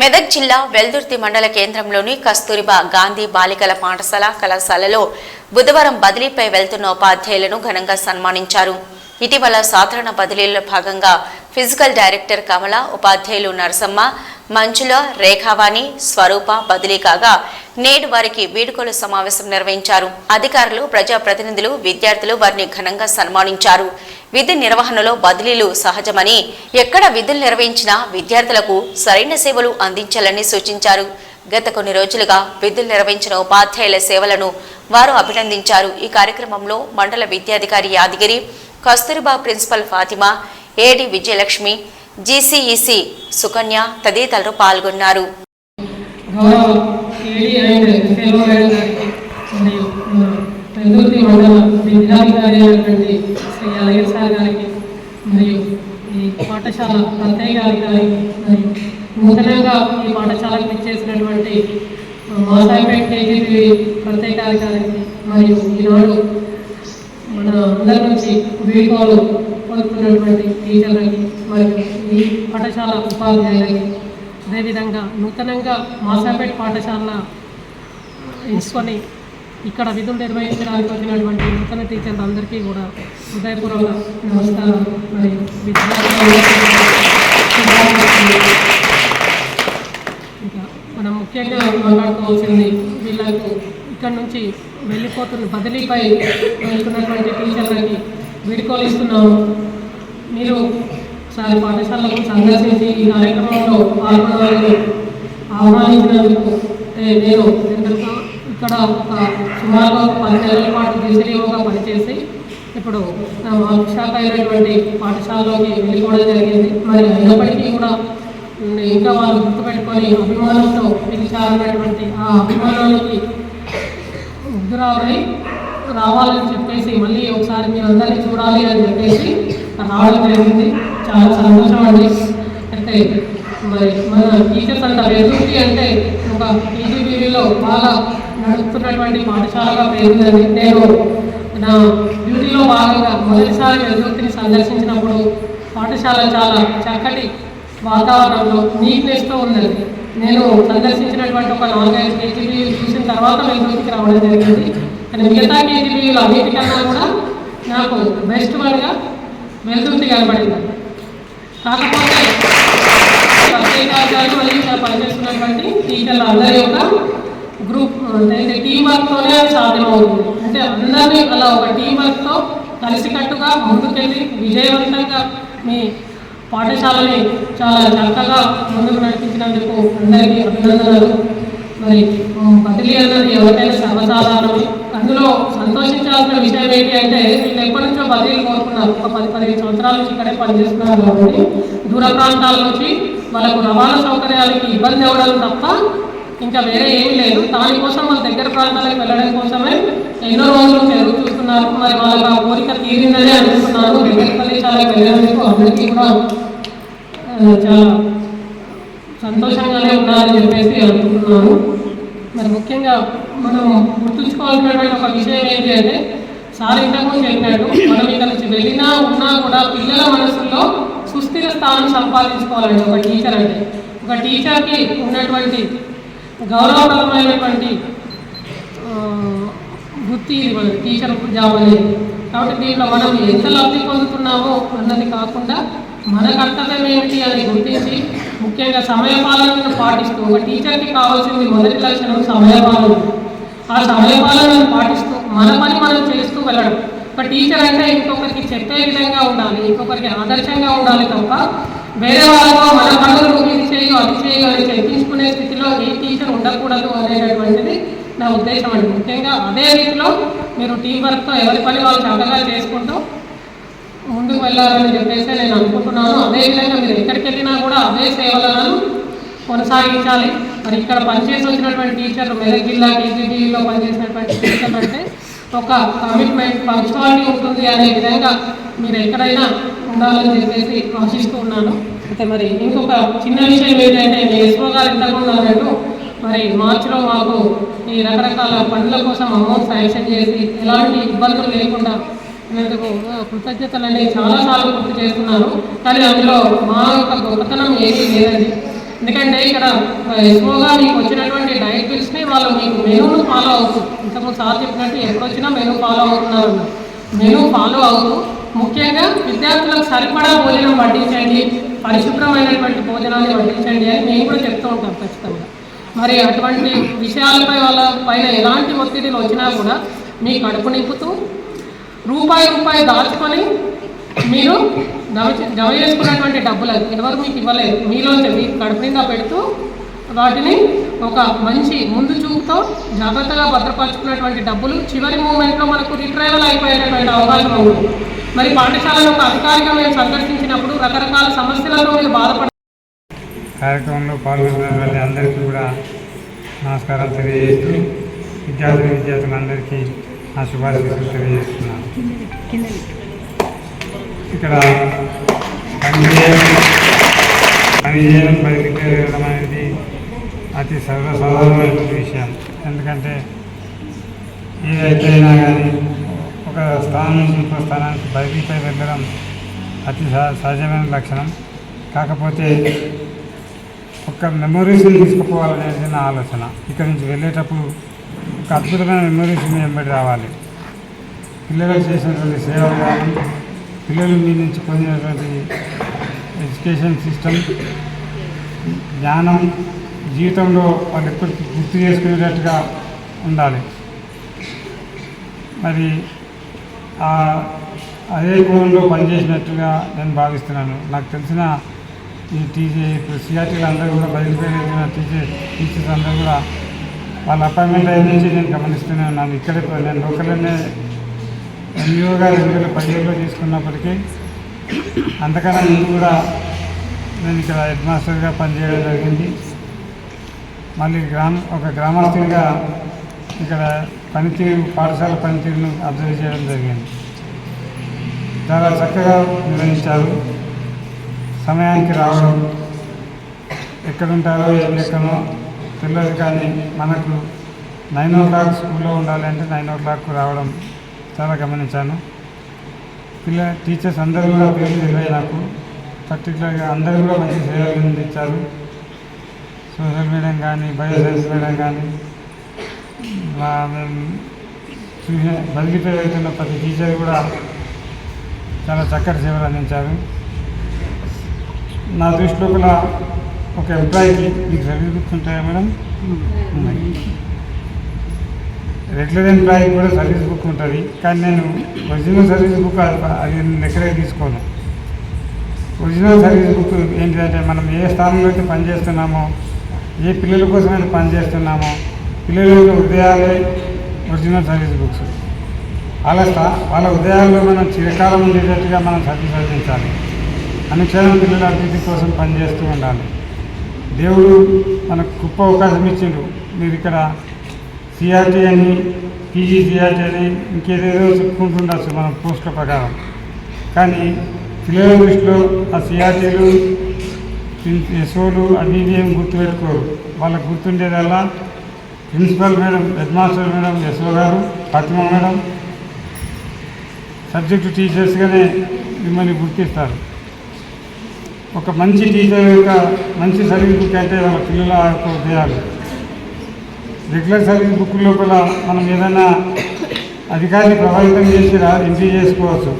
మెదక్ జిల్లా వెల్దుర్తి మండల కేంద్రంలోని కస్తూరిబా గాంధీ బాలికల పాఠశాల కళాశాలలో బుధవారం బదిలీపై వెళ్తున్న ఉపాధ్యాయులను ఘనంగా సన్మానించారు. ఇటీవల సాధారణ బదిలీలో భాగంగా ఫిజికల్ డైరెక్టర్ కమల ఉపాధ్యాయులు నరసమ్మ మంచుల రేఖావాణి స్వరూప బదిలీ కాగా నేడు వారికి వీడుకోలు సమావేశం నిర్వహించారు. అధికారులు ప్రజాప్రతినిధులు విద్యార్థులు వారిని ఘనంగా సన్మానించారు. విధి నిర్వహణలో బదిలీలు సహజమని ఎక్కడ విధులు నిర్వహించినా విద్యార్థులకు సరైన సేవలు అందించాలని సూచించారు. గత కొన్ని రోజులుగా విధులు నిర్వహించిన ఉపాధ్యాయుల సేవలను వారు అభినందించారు. ఈ కార్యక్రమంలో మండల విద్యాధికారి Yadagiri Kasturba principal Fatima AD Vijayalakshmi GCEC Sukanya తదితరులు పాల్గొన్నారు. మరియు ఈ పాఠశాల ప్రత్యేక గారికి నూతనంగా ఈ పాఠశాలకు ఇచ్చేసినటువంటి మాసాయిపేట కేజీబీ ప్రత్యేక అధికారికి మరియు ఈనాడు అందరి నుంచి వీడ్కోలు పొందుతున్నటువంటి టీచర్లకి మరియు ఈ పాఠశాల ఉపాధ్యాయులకి అదేవిధంగా నూతనంగా మాసాపేట పాఠశాల ఎంచుకొని ఇక్కడ విధులు నిర్వహించడానికి వచ్చినటువంటి నూతన టీచర్లు అందరికీ కూడా హృదయపూర్వక నమస్కారం మరియు విద్యార్థులు ఇంకా మనం ముఖ్యంగా మాట్లాడుకోవాల్సింది వీళ్ళకు ఇక్కడ నుంచి వెళ్ళిపోతున్న బదిలీపై వెళ్తున్నటువంటి టీచర్లకి వీడుకోలు ఇస్తున్నాము మీరు సార్ పాఠశాలను సందర్శించి ఈ కార్యక్రమంలో పాల్గొనాలని ఆహ్వానించినందుకు నేను ఎందుకు ఇక్కడ ఒక సుమారుగా పది నెలల పాటు దిశరీగా పనిచేసి ఇప్పుడు నా అయినటువంటి పాఠశాలలోకి వెళ్ళిపోవడం జరిగింది. మరి అయినప్పటికీ కూడా ఇంకా వాళ్ళు గుర్తుపెట్టుకొని అభిమానంతో పిలిచారన్నటువంటి ఆ అభిమానానికి ముగ్గురావై రావాలని చెప్పేసి మళ్ళీ ఒకసారి మీరు అందరినీ చూడాలి అని చెప్పేసి రావడం జరిగింది. చాలా సంతోషం అండి. అయితే మరి మన టీచర్స్ అంటారు ఎదుటి అంటే ఒక టీజీబీవీలో బాగా నడుస్తున్నటువంటి పాఠశాలగా పేరుందండి. నేను నా డ్యూటీలో భాగంగా మొదటిసారి ఎదుర్తిని సందర్శించినప్పుడు పాఠశాల చాలా చక్కటి వాతావరణంలో నీట్నెస్తో ఉందండి. నేను సందర్శించినటువంటి ఒక నాలుగైదు కేజీబీ తర్వాత వెలుగురికి రావడం జరిగింది. కానీ మిగతా కేజీబీలు అన్నిటికన్నా కూడా నాకు బెస్ట్ వన్గా వెళ్తుంది కనబడింది. కాకపోతే ప్రత్యేకాలు మరియు నేను పనిచేస్తున్నటువంటి టీచర్లు అందరి యొక్క గ్రూప్ అంటే టీం వర్క్తోనే సాధ్యమవుతుంది. అంటే అందరినీ అలా ఒక టీం వర్క్తో కలిసికట్టుగా ముందుకెళ్ళి విజయవంతంగా మీ పాఠశాలని చాలా చక్కగా ముందుకు నడిపించినందుకు అందరికీ అభినందనలు. మరి ఉమ్, బదిలీ అన్నది ఎవరికైనా సర్వసాధారణమే అందులో సంతోషించాల్సిన విషయం ఏంటి అంటే వీళ్ళు ఎప్పటి నుంచో బదిలీలు కోరుకున్నారు ఒక పది పదిహేను సంవత్సరాల నుంచి ఇక్కడే పనిచేస్తున్నారు కాబట్టి దూర ప్రాంతాల నుంచి వాళ్ళకు రవాణా సౌకర్యాలకి ఇబ్బంది అవ్వడం తప్ప ఇంకా వేరే ఏమీ లేదు. దానికోసం వాళ్ళ దగ్గర ప్రాంతాలకు వెళ్ళడం కోసమే ఎన్నో రోజులు ఎదురు చూస్తున్నారు మరి వాళ్ళకి ఆ కోరిక తీరిందని అనుకుంటున్నారు దగ్గర ప్రదేశాలకు వెళ్ళడానికి అందరికీ కూడా చాలా సంతోషంగానే ఉన్నారని చెప్పేసి అనుకుంటున్నాను. మరి ముఖ్యంగా మనం గుర్తుంచుకోవాల్సినటువంటి ఒక విషయం ఏంటి అంటే సార్ ఇంతకుముందు చెప్పినట్టు మనం ఇక్కడ నుంచి వెళ్ళినా ఉన్నా కూడా పిల్లల మనసుల్లో సుస్థిర స్థానం సంపాదించుకోవాలండి ఒక టీచర్ అంటే. ఒక టీచర్కి ఉన్నటువంటి గౌరవప్రదమైనటువంటి వృత్తి ఇది టీచర్ జాబ్ అనేది. కాబట్టి దీంట్లో మనం ఎంత లబ్ధి పొందుతున్నామో అన్నది కాకుండా మన కర్తవ్యం ఏమిటి అని గుర్తించి ముఖ్యంగా సమయపాలనను పాటిస్తూ ఒక టీచర్కి కావాల్సింది మొదటి లక్షణం సమయపాలన. ఆ సమయపాలనను పాటిస్తూ మన పని మనం చేస్తూ వెళ్ళడం. ఒక టీచర్ అంటే ఇంకొకరికి చెప్పే విధంగా ఉండాలి ఇంకొకరికి ఆదర్శంగా ఉండాలి తప్ప వేరే వాళ్ళతో మన పనులు ఇది చేయు అది చేయు అని చెప్పించుకునే స్థితిలో ఏ టీచర్ ఉండకూడదు అనేటటువంటిది నా ఉద్దేశం అండి. ముఖ్యంగా అదే రీతిలో మీరు టీం వర్క్తో ఎవరి పని వాళ్ళు చక్కగా చేసుకుంటూ ముందుకు వెళ్ళాలని చెప్పేసి నేను అనుకుంటున్నాను. అదేవిధంగా మీరు ఎక్కడికి వెళ్ళినా కూడా అదే సేవలను కొనసాగించాలి. మరి ఇక్కడ పనిచేసి వచ్చినటువంటి టీచర్లు మెదక్ జిల్లా కేజీబీలో పనిచేసినటువంటి టీచర్ అంటే ఒక కమిట్మెంట్ పంక్చువాలిటీ ఉంటుంది అనే విధంగా మీరు ఎక్కడైనా ఉండాలని చెప్పేసి ఆశిస్తూ ఉన్నాను. అయితే మరి ఇంకొక చిన్న విషయం ఏంటంటే మీ ఎస్ఓ గారు ఇంతకుండా అన్నట్టు మరి మార్చిలో మాకు ఈ రకరకాల పనుల కోసం అమౌంట్ శాంక్షన్ చేసి ఎలాంటి ఇబ్బందులు లేకుండా అందుకు కృతజ్ఞతలని చాలాసార్లు గుర్తు చేస్తున్నాను కానీ అందులో మా యొక్క గొప్పతనం ఏమీ లేదండి. ఎందుకంటే ఇక్కడ ఎక్కువగా మీకు వచ్చినటువంటి డైట్ బిల్స్ని వాళ్ళు మీకు మెనూను ఫాలో అవుతూ ఇంతకు సార్ చెప్పినట్టు ఎప్పుడు వచ్చినా మెనూ ఫాలో అవుతున్నారు మెనూ ఫాలో అవుతూ ముఖ్యంగా విద్యార్థులకు సరిపడా భోజనం వడ్డించండి. పరిశుభ్రమైనటువంటి భోజనాన్ని వడ్డించండి అని మేము కూడా చెప్తూ ఉంటాం ఖచ్చితంగా. మరి అటువంటి విషయాలపై వాళ్ళ పైన ఎలాంటి ఒత్తిడిలు వచ్చినా కూడా మీ కడుపు నింపుతూ రూపాయి రూపాయి దాచుకొని మీరు జమ జమ చేసుకున్నటువంటి డబ్బులు ఎవరు మీకు ఇవ్వలేదు. మీలో మీరు కడుపు నిండా పెడుతూ వాటిని ఒక మంచి ముందు చూపుతో జాగ్రత్తగా భద్రపరచుకున్నటువంటి డబ్బులు చివరి మూమెంట్లో మనకు రిట్రైవల్ అయిపోయేటటువంటి అవకాశం ఉంది. మరి పాఠశాలను ఒక అధికారిగా మేము సందర్శించినప్పుడు రకరకాల సమస్యలతో మీరు బాధపడ కార్యక్రమంలో పాల్గొన్నటువంటి అందరికీ కూడా నమస్కారం తెలియజేస్తూ విద్యార్థులు విద్యార్థులందరికీ నా శుభాశీస్సులు తెలియజేస్తున్నాను. ఇక్కడ పని చేయడం పని చేయడం వెళ్ళడం అనేది అతి సర్వసాధారణమైన విషయం. ఎందుకంటే ఏదైతేనా కానీ ఒక స్థానం నుంచి ఇంకో స్థానానికి బయటికి వెళ్ళడం అతి సహ- సహజమైన లక్షణం. కాకపోతే ఒక మెమొరీస్ని తీసుకుపోవాలనేది నా ఆలోచన. ఇక్కడ నుంచి వెళ్ళేటప్పుడు ఒక అద్భుతమైన మెమొరీస్ని వెంబడి రావాలి. పిల్లలకు చేసినటువంటి సేవలు కానీ పిల్లలు మీ నుంచి పొందినటువంటి ఎడ్యుకేషన్ సిస్టమ్ జ్ఞానం జీవితంలో వాళ్ళు ఎప్పటికీ గుర్తు చేసుకునేటట్టుగా ఉండాలి. మరి ఆ అదే కోణంలో పనిచేసినట్టుగా నేను భావిస్తున్నాను. నాకు తెలిసిన ఈ టీచర్ ఇప్పుడు సిఆర్టీలు అందరూ కూడా బయలుదేరిన టీచర్ టీచర్స్ అందరూ కూడా వాళ్ళ అపాయింట్మెంట్ అయిన నుంచి నేను గమనిస్తూనే ఉన్నాను. ఇక్కడే నేను లోకల్లోనే ఎన్జిఓగా రెండు వేల పదిహేడులో తీసుకున్నప్పటికీ అంతకన్నా ముందు కూడా నేను ఇక్కడ హెడ్ మాస్టర్గా పనిచేయడం జరిగింది. మళ్ళీ గ్రామ ఒక గ్రామస్తునిగా ఇక్కడ పనితీరు పాఠశాల పనితీరును అబ్జర్వ్ చేయడం జరిగింది. చాలా చక్కగా నిర్వహించారు. సమయానికి రావడం ఎక్కడుంటారో ఏం లెక్కనో తెలియదు కానీ మనకు నైన్ ఓ క్లాక్ స్కూల్లో ఉండాలి అంటే నైన్ ఓ క్లాక్ రావడం చాలా గమనించాను. పిల్ల టీచర్స్ అందరూ కూడా పేర్లు తెలియాయి నాకు. పర్టికులర్గా అందరూ కూడా మంచి సేవలు అందించారు. సోషల్ మీడియం కానీ బయోసైన్స్ మీడియం కానీ. చూసిన బదిలీపై వెళ్తున్న ప్రతి టీచర్ కూడా చాలా చక్కటి సేవలు అందించారు. నా దృష్టిలో ఒక ఎంప్లాయీకి మీకు సర్వీస్ ఉంటాయా మేడం? ఉన్నాయి రెగ్యులర్ ఎంప్లాయీకి కూడా సర్వీస్ బుక్ ఉంటుంది. కానీ నేను ఒరిజినల్ సర్వీస్ బుక్ అది నేను ఎక్కడే తీసుకోను. ఒరిజినల్ సర్వీస్ బుక్ ఏంటంటే మనం ఏ స్థానంలో అయితే పనిచేస్తున్నామో ఏ పిల్లల కోసం అయితే పనిచేస్తున్నామో పిల్లల యొక్క ఒరిజినల్ సర్వీస్ బుక్స్. వాళ్ళ వాళ్ళ ఉదయాల్లో మనం చిరకాలం ఉండేటట్టుగా మనం సర్వీస్ అందించాలి. అనుక్షణం పిల్లల అభివృద్ధి కోసం పనిచేస్తూ ఉండాలి. దేవుడు మనకు గొప్ప అవకాశం ఇచ్చిండు. మీరు ఇక్కడ సిఆర్టీ అని పీజీ సిఆర్టీ అని ఇంకేదేదో చెప్పుకుంటుండొచ్చు మనం పోస్టుల ప్రకారం. కానీ పిల్లల దృష్టిలో ఆ సిఆర్టీలు ఎస్ఓలు అవి ఇవి ఏం గుర్తుపెట్టుకోరు. వాళ్ళకు గుర్తుండేదల్లా principal madam head master madam SO గారు ఫాతిమా మేడం సబ్జెక్టు టీచర్స్గానే మిమ్మల్ని గుర్తిస్తారు. ఒక మంచి టీచర్ యొక్క మంచి సర్వీస్ బుక్ అంటే వాళ్ళ పిల్లల యొక్క ఉదయాలు. రెగ్యులర్ సర్వీస్ బుక్ లోపల మనం ఏదైనా అధికారిని ప్రభావితం చేసి రా ఎంట్రీ చేసుకోవచ్చు.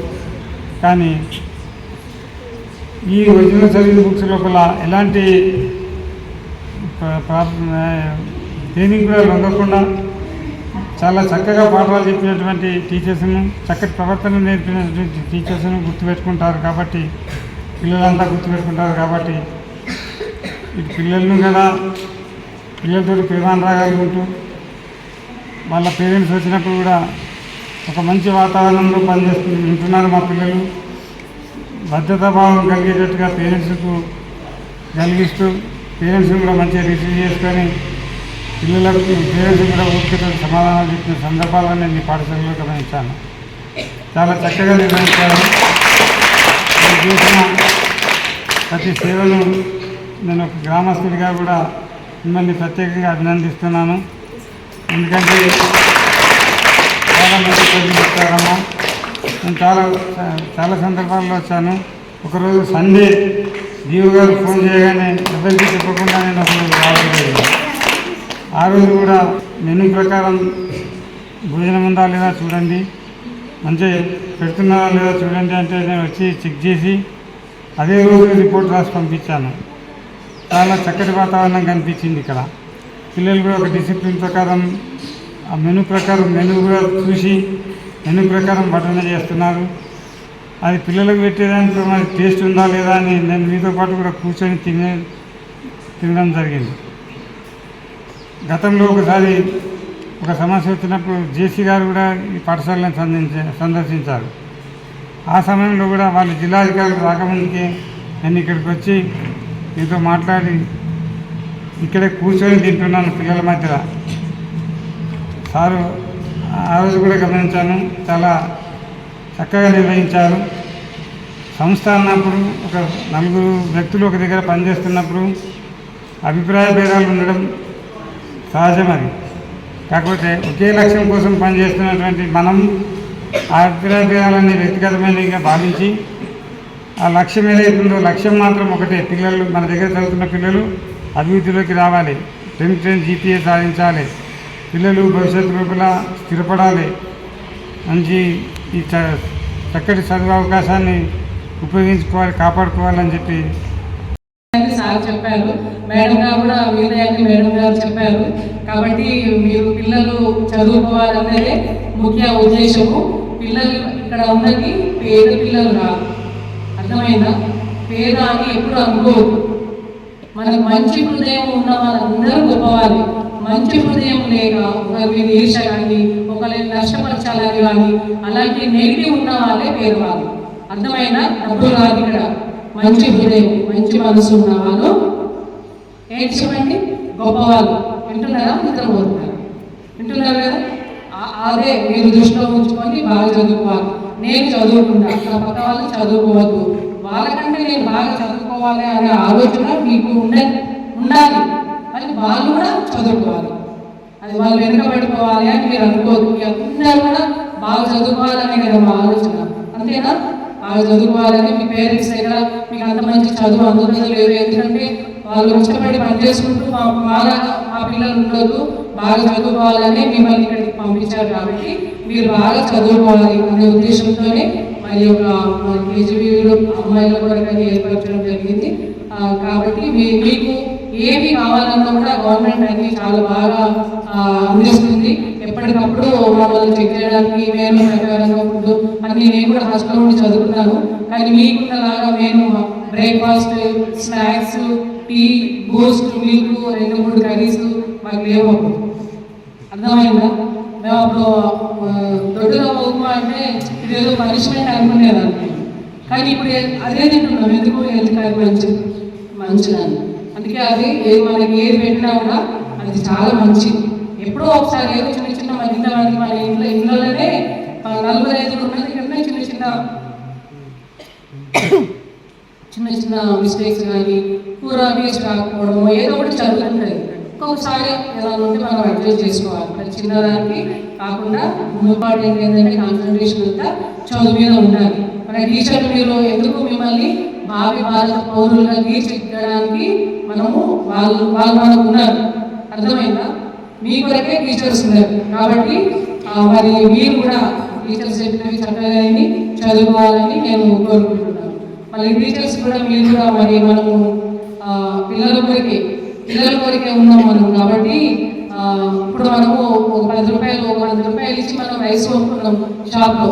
కానీ ఈ ఒరిజినల్ సర్వీస్ బుక్స్ లోపల ఎలాంటి దేనికి కూడా లొంగకుండా చాలా చక్కగా పాఠాలు చెప్పినటువంటి టీచర్స్ను చక్కటి ప్రవర్తన నేర్పినటువంటి టీచర్స్ను గుర్తుపెట్టుకుంటారు కాబట్టి పిల్లలంతా గుర్తుపెట్టుకుంటారు కాబట్టి ఇటు పిల్లలను కూడా పిల్లలతో ప్రేమానురాగాలు ఉంటూ వాళ్ళ పేరెంట్స్ వచ్చినప్పుడు కూడా ఒక మంచి వాతావరణంలో పనిచేస్తుంది వింటున్నారు మా పిల్లలు. భద్రతా భావం కలిగేటట్టుగా పేరెంట్స్కు కలిగిస్తూ పేరెంట్స్ కూడా మంచిగా రిసీవ్ చేసుకొని పిల్లలకు పేరెంట్స్ కూడా ఊరికే సమాధానాలు చెప్పిన సందర్భాలను నేను ఈ పాఠశాలలో గమనించాను. చాలా చక్కగా నిర్వహించారు. మీరు చేసిన ప్రతి సేవను నేను ఒక గ్రామస్తుడిగా కూడా మిమ్మల్ని ప్రత్యేకంగా అభినందిస్తున్నాను. ఎందుకంటే చాలా మంచి ప్రజలు నేను చాలా చాలా సందర్భాల్లో వచ్చాను. ఒకరోజు సండే దీవు గారు ఫోన్ చేయగానే ఎవరికి చెప్పకుండా నేను ఒకరోజు రావడం ఆ రోజు కూడా మెనూ ప్రకారం భోజనం ఉందా లేదా చూడండి. మంచిగా పెడుతున్నారా లేదా చూడండి అంటే నేను వచ్చి చెక్ చేసి అదే రోజు రిపోర్ట్ రాసి పంపించాను. చాలా చక్కటి వాతావరణం కనిపించింది ఇక్కడ. పిల్లలు కూడా ఒక డిసిప్లిన్ ప్రకారం ఆ మెనూ ప్రకారం మెను కూడా చూసి మెనూ ప్రకారం వడ్డన చేస్తున్నారు. అది పిల్లలకు పెట్టేదానికి మరి టేస్ట్ ఉందా లేదా అని నేను మీతో పాటు కూడా కూర్చొని తినే తినడం జరిగింది. గతంలో ఒకసారి ఒక సమస్య వచ్చినప్పుడు జేసీ గారు కూడా ఈ పాఠశాలను సంధించ సందర్శించారు. ఆ సమయంలో కూడా వాళ్ళు జిల్లాధికారులు రాకముందుకే నేను ఇక్కడికి వచ్చి మీతో మాట్లాడి ఇక్కడే కూర్చొని తింటున్నాను పిల్లల మధ్యలో. సారు ఆ రోజు కూడా గమనించాను చాలా చక్కగా నిర్వహించారు. సంస్థ అన్నప్పుడు ఒక నలుగురు వ్యక్తులు ఒక దగ్గర పనిచేస్తున్నప్పుడు అభిప్రాయ భేదాలు ఉండడం సహజం అది. కాకపోతే ఒకే లక్ష్యం కోసం పనిచేస్తున్నటువంటి మనం ఆ అభిప్రాయ భేదాలన్నీ వ్యక్తిగతమైనవిగా భావించి ఆ లక్ష్యం ఏదైతుందో లక్ష్యం మాత్రం ఒకటే పిల్లలు మన దగ్గర చదువుతున్న పిల్లలు అభివృద్ధిలోకి రావాలి. టెన్త్ టెన్ జీపీఏ సాధించాలి. పిల్లలు భవిష్యత్తు లోపల స్థిరపడాలి. మంచి ఈ చ చక్కటి చదువు అవకాశాన్ని ఉపయోగించుకోవాలి కాపాడుకోవాలని చెప్పి సార్ చెప్పారు. మేడం గారు కూడా వీరయ్యని మేడం గారు చెప్పారు. కాబట్టి మీరు పిల్లలు చదువుకోవాలన్నదే ముఖ్య ఉద్దేశము. పిల్లలు ఇక్కడ ఉన్నది పేద పిల్లలు కాదు. అర్థమైందా? పేద అని ఎప్పుడు అనుకోవద్దు మనకు మంచి హృదయం ఉన్న వాళ్ళందరూ గొప్పవాలి మంచి హృదయం లేక ఒకరి మీద ఈర్ష కానీ ఒకరిని నష్టపరచాలని కానీ అలాంటి నెగిటివ్ ఉన్న వాళ్ళే పేదవాళ్ళు. అర్థమైనా డబ్బు కాదు ఇక్కడ. మంచి హృదయం మంచి మనసు ఉన్న వాళ్ళు. ఏడ్చమండి గొప్పవాళ్ళు. వింటున్నారా? నిద్రపోతున్నారు వింటున్నారు కదా? అదే మీరు దృష్టిలో ఉంచుకొని బాగా చదువుకోవాలి. నేను చదువుకుంటా. నా పక్క వాళ్ళు చదువుకోవద్దు. వాళ్ళకంటే నేను బాగా చదువుకోవాలి అనే ఆలోచన మీకు ఉండ ఉండాలి. కానీ వాళ్ళు కూడా చదువుకోవాలి. అది వాళ్ళు వెనుకబడిపోవాలి అని మీరు అనుకోవద్దు అందరూ కూడా బాగా చదువుకోవాలనే కదా మా ఆలోచన. అంతేనా? బాగా చదువుకోవాలని మీ పేరెంట్స్ అయినా మీకు అంత మంచి చదువు అందుతుందో లేదు ఎందుకంటే వాళ్ళు ఇష్టపడి పని చేసుకుంటూ మా బాగా మా పిల్లలు ఉండొద్దు. బాగా చదువుకోవాలని మిమ్మల్ని ఇక్కడికి పంపించారు కాబట్టి మీరు బాగా చదువుకోవాలి అనే ఉద్దేశంతోనే మరి ఒక కేజీబీలో అమ్మాయిల కొరకని ఏర్పరచడం జరిగింది. కాబట్టి మీకు ఏమి కావాలన్నా కూడా గవర్నమెంట్ అన్ని చాలా బాగా అందిస్తుంది. ఎప్పటికప్పుడు మమ్మల్ని చెక్ చేయడానికి మేము ప్రకారంగా ఫుడ్ అన్ని నేను కూడా హాస్టల్లో ఉండి చదువుకున్నాను. కానీ మీకున్నలాగా మేము breakfast snacks tea Boost milk రెండు మూడు కర్రీస్ మాకు లేవు అర్థమైందా? మేము అప్పుడు ఆ, దొడ్డుగా అంటే ఇదేదో పనిష్మెంట్ అనుకునేదాన్ని. కానీ ఇప్పుడు అదే తింటున్నాం. ఎందుకు హెల్త్ అది మంచిది మంచిదని. అందుకే అది ఏది మనకి ఏది పెట్టినా కూడా అది చాలా మంచిది ఎప్పుడో ఒకసారి ఏదో చిన్న చిన్న మధ్య మంది మన ఇంట్లో ఇంట్లోనే నలభై నలుగురు ఐదుగురు ఉన్నది చిన్న చిన్న చిన్న చిన్న మిస్టేక్స్ కానీ కూర వేస్ట్ కాకపోవడం ఏదో ఒకటి జరుగుతుంటుంది ఒక్కొక్కసారి ఎలా ఉంటే మనం అడ్జస్ట్ చేసుకోవాలి. మరి చిన్నదానికి కాకుండా ముందుపాటు ఏంటంటే కాన్సన్ట్రేషన్ అంతా చదువు మీద ఉండాలి. మన టీచర్ మీరు ఎందుకు మిమ్మల్ని భావి భారత పౌరులుగా తీర్చిదిద్దడానికి మనము వాళ్ళు వాళ్ళు మనకు ఉన్నారు? అర్థమైందా? మీ కొరకే టీచర్స్ ఉన్నారు. కాబట్టి మరి మీరు కూడా టీచర్స్ చెప్పినవి చక్కగా చదువుకోవాలని నేను కోరుకుంటున్నాను. మళ్ళీ టీచర్స్ కూడా మీరు కూడా మరి మనము పిల్లల కొరకే పిల్లల కొరికే ఉన్నాం మనం కాబట్టి ఇప్పుడు మనము ఒక పది రూపాయలు ఒక వంద రూపాయలు ఇచ్చి మనం రైస్ కొనుక్కున్నాం షాప్లో.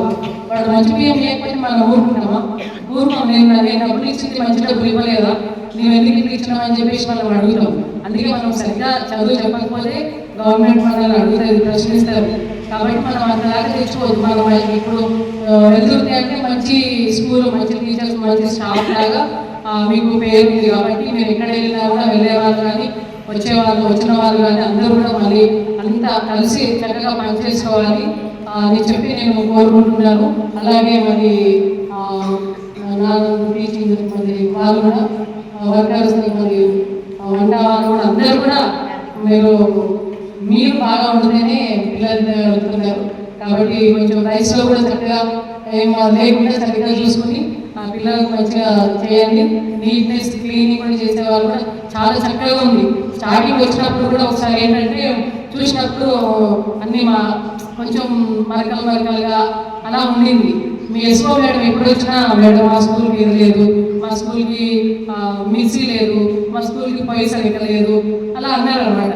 వాడు మంచి బియ్యం లేకపోతే మనం ఊరుకుంటామా? ఊరుకోం నేను నేను డబ్బులు ఇచ్చింది మంచి డబ్బులు ఇవ్వలేదా? నువ్వు ఎందుకు ఇట్లా ఇచ్చినావు అని చెప్పేసి మనం అడుగుతాం. అందుకే మనం సరిగ్గా చదువు చెప్పకపోతే గవర్నమెంట్ మనల్ని అడుగుతారు ప్రశ్నిస్తారు కాబట్టి మనం అంతలాగా తెచ్చుకోవద్దు. మనం ఇప్పుడు ఆ, అంటే మంచి స్కూల్ మంచి టీచర్స్ మంచి స్టాఫ్ లాగా మీకు పేరు ఉంది కాబట్టి మేము ఎక్కడ వెళ్ళినా కూడా వెళ్ళేవాళ్ళు కానీ వచ్చేవాళ్ళు వచ్చిన వాళ్ళు కానీ అందరూ కూడా మళ్ళీ అంతా కలిసి చక్కగా పనిచేసుకోవాలి. అని చెప్పి నేను కోరుకుంటున్నాను. అలాగే మరి నా టీచింగ్ మరి వాళ్ళు కూడా వర్కర్స్ మరి వంట వాళ్ళు కూడా అందరూ కూడా మీరు మీరు బాగా ఉంటేనే పిల్లలు వెళ్తున్నారు కాబట్టి కొంచెం రైస్లో కూడా చక్కగా ఏం లేకుండా చక్కగా చూసుకుని పిల్లలకు మంచిగా చేయండి. నీట్నెస్ క్లీనింగ్ కూడా చేసే వాళ్ళు కూడా చాలా చక్కగా ఉంది. స్టార్టింగ్ వచ్చినప్పుడు కూడా ఒకసారి ఏంటంటే చూసినప్పుడు అన్ని మా కొంచెం మరకలు మరకలుగా అలా ఉండింది. మీ ఎస్ఓ మేడం ఎప్పుడు వచ్చినా మేడం మా స్కూల్కి ఇది లేదు. మా స్కూల్కి ఆ, మిక్సీ లేదు. మా స్కూల్కి పైసలు ఇక లేదు. అలా అన్నారు అనమాట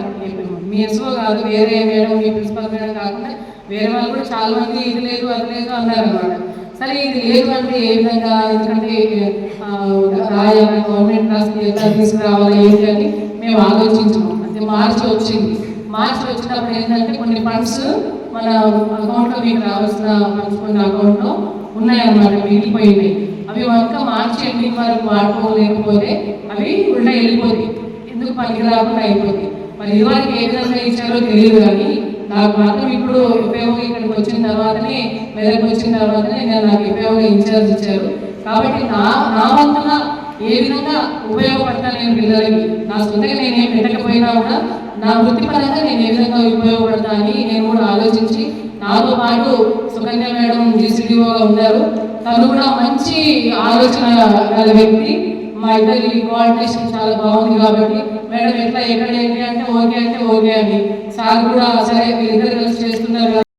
మీ ఎస్ఓ కాదు వేరే మేడం మీ ప్రిన్సిపల్ మేడం కాకుండా వేరే వాళ్ళు కూడా చాలా మంది ఇది లేదు అది లేదు అన్నారు అనమాట సరే ఇది ఏమంటే ఏ విధంగా ఎందుకంటే రాయాలి గవర్నమెంట్ రాసి ఎలా తీసుకురావాలి ఏంటి అని మేము ఆలోచించాము అంటే మార్చి వచ్చింది. మార్చి వచ్చినప్పుడు ఏంటంటే కొన్ని ఫండ్స్ మన అకౌంట్లో మీకు రావాల్సిన ఫండ్స్ కొన్ని అకౌంట్లో ఉన్నాయన్నమాట మిగిలిపోయినాయి. అవి వంక మార్చి ఎండింగ్ వరకు వాడుకోలేకపోతే అవి ఉల్టా వెళ్ళిపోతాయి. ఎందుకు పనికి రాకుండా అయిపోతాయి? మరి ఇదివరకు ఏ విధంగా ఇచ్చారో తెలియదు కానీ నాకు మాత్రం ఇప్పుడు ఉపయోగం ఇక్కడికి వచ్చిన తర్వాతనే మెదక్ వచ్చిన తర్వాతనే నేను నాకు ఉపయోగం ఇన్ఛార్జ్ ఇచ్చారు. కాబట్టి నా నా వంతున ఏ విధంగా ఉపయోగపడతాను నేను పిల్లలకి? నా సొంతగా నేను ఏం పెట్టకపోయినా కూడా నా వృత్తిపరంగా నేను ఏ విధంగా ఉపయోగపడతా అని నేను కూడా ఆలోచించి నాతో పాటు సుకన్య మేడం జీసీడీఓగా ఉన్నారు. తను కూడా మంచి ఆలోచన గల వ్యక్తి. మా ఇద్దరి కోఆర్డినేషన్ చాలా బాగుంది కాబట్టి మేడం ఎట్లా ఎక్కడ ఏంటి అంటే ఓకే అంటే ఓకే అని సార్ కూడా సరే వీళ్ళిద్దరు కలిసి చేస్తున్నారు